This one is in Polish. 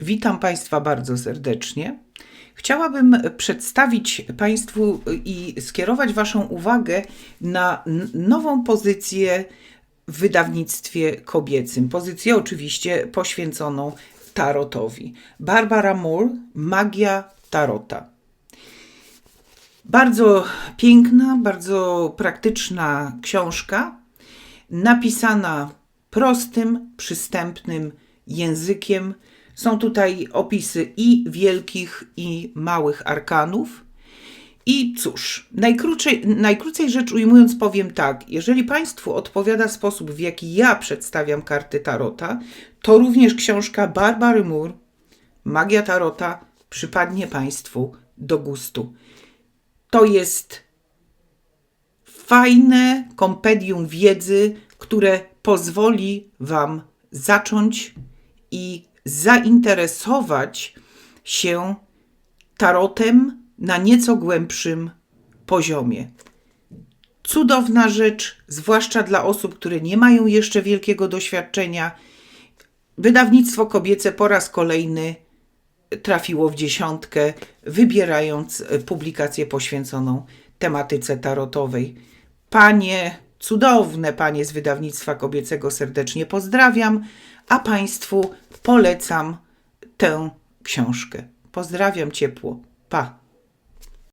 Witam Państwa bardzo serdecznie. Chciałabym przedstawić Państwu i skierować Waszą uwagę na nową pozycję w wydawnictwie kobiecym. Pozycję oczywiście poświęconą tarotowi. Barbara Moore, Magia Tarota. Bardzo piękna, bardzo praktyczna książka, napisana prostym, przystępnym językiem. Są tutaj opisy i wielkich, i małych arkanów. I cóż, najkrócej, najkrócej rzecz ujmując, powiem tak: jeżeli Państwu odpowiada sposób, w jaki ja przedstawiam karty Tarota, to również książka Barbary Moore, Magia Tarota, przypadnie Państwu do gustu. To jest fajne kompedium wiedzy, które pozwoli Wam zacząć i zainteresować się tarotem na nieco głębszym poziomie. Cudowna rzecz, zwłaszcza dla osób, które nie mają jeszcze wielkiego doświadczenia. Wydawnictwo kobiece po raz kolejny trafiło w dziesiątkę, wybierając publikację poświęconą tematyce tarotowej. Panie, cudowne panie z wydawnictwa kobiecego serdecznie pozdrawiam, a Państwu polecam tę książkę. Pozdrawiam ciepło. Pa.